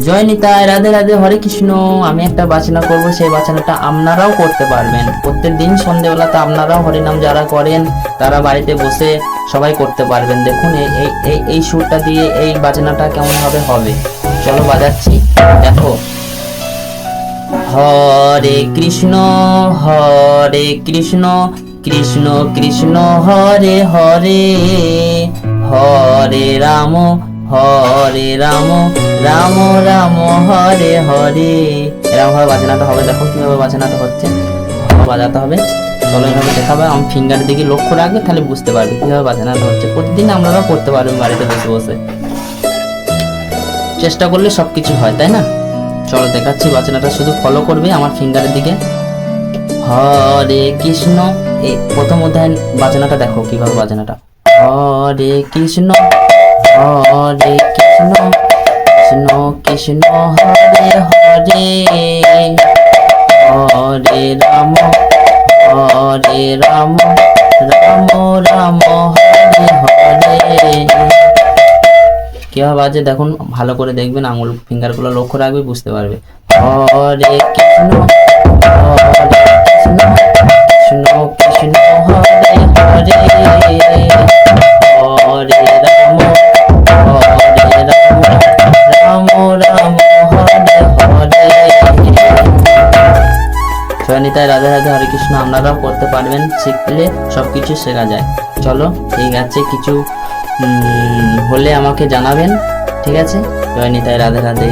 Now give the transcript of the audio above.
জয় নিতাই রাধে রাধে, হরে কৃষ্ণ। আমি একটা বাচনা করব, সেই বাচনাটা আপনারাও করতে পারবেন। প্রত্যেক দিন সন্ধেবেলাতে আপনারাও হরিনাম যারা করেন, তারা বাড়িতে বসে সবাই করতে পারবেন। দেখুন, এই- এই সুরটা দিয়ে এই কেমন ভাবে হবে। চলো বাজাচ্ছি। দেখো। হরে কৃষ্ণ হরে কৃষ্ণ কৃষ্ণ কৃষ্ণ, হরে হরে। হরে রাম হরে রাম রাম রাম, হরে হরে। এরকম ভাবে বাজনাটা হবে, দেখো কীভাবে বাজনাটা হচ্ছে। বাজাতে হবে। চলো এভাবে দেখাবে আমি ফিঙ্গারের দিকে লক্ষ্য রাখবে, তাহলে বুঝতে পারবে কীভাবে বাজনাটা হচ্ছে। প্রতিদিন আপনারা করতে পারবেন বাড়িতে বসে বসে। চেষ্টা করলে সব কিছু হয়, তাই না? চলো দেখাচ্ছি বাচনাটা শুধু ফলো করবে আমার ফিঙ্গারের দিকে। হরে কৃষ্ণ, এই প্রথম অধ্যায় বাজনাটা দেখো কীভাবে বাচনাটা হরে কৃষ্ণ। হরে কৃষ্ণ কৃষ্ণ কৃষ্ণ, হরে হরে। হরে রাম হরে রাম রাম রাম, হরে হরে। কীভাবে বাজে দেখুন, ভালো করে দেখবেন, আঙুল ফিঙ্গারগুলো লক্ষ্য রাখবে, বুঝতে পারবে। হরে কৃষ্ণ, হরে সয়নিতায় রাধে রাধে হরে কৃষ্ণ, আপনারাও করতে পারবেন, শিখলে সব কিছু শেখা যায়। চলো, ঠিক আছে, কিছু হলে আমাকে জানাবেন, ঠিক আছে? জয়নিতায় রাধে রাধে।